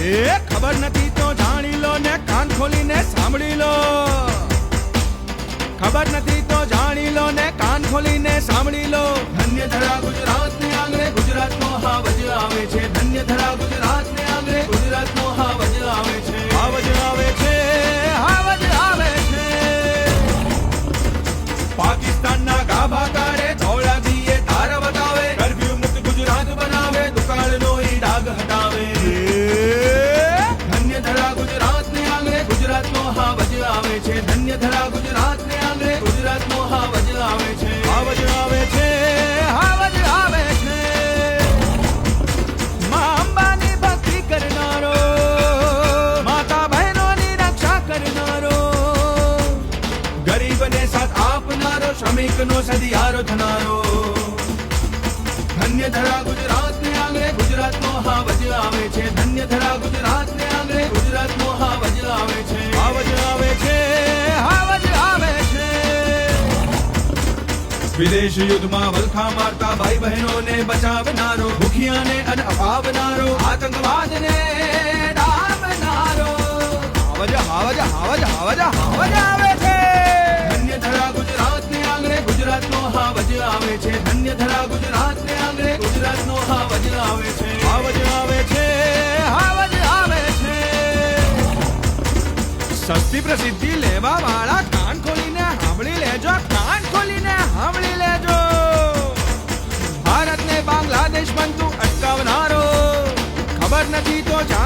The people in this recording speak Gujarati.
એ ખબર નથી તો જાણી લો ને કાન ખોલીને સાંભળી લો. ખબર નથી તો જાણી લો ને કાન ખોલીને સાંભળી લો. ધન્ય ધરા ગુજરાત છે. ધન્ય ધરા ગુજરાત ને આંગણે ગુજરાત નો હાવજ આવે છે. હાવજ આવે છે. હાવજ આવે છે. માં અંબાની ભક્તિ કરનારો માતા બહેનોની રક્ષા કરનારો ગરીબને સાથ આપનારો શ્રમિકનો સદિયારો થનારો. ધન્ય ધરા ગુજરાત ને આંગણે ગુજરાત નો હાવજ આવે છે. વિદેશ યુદ્ધમાં વલખા મારતા ભાઈ બહેનોને બચાવનારો ભૂખિયાને અન્ન અપાવનારો આતંકવાદને ડામનારો હાવજ હાવજ હાવજ હાવજ હાવજ આવે છે ધન્ય ધરા ગુજરાત ને આંગણે ગુજરાત નો હાવજ આવે છે ધન્ય ધરા ગુજરાત ને આંગણે ગુજરાત નો હાવજ આવે છે હાવજ આવે છે હાવજ આવે છે સસ્તી પ્રસિદ્ધિ લેવા な人じゃ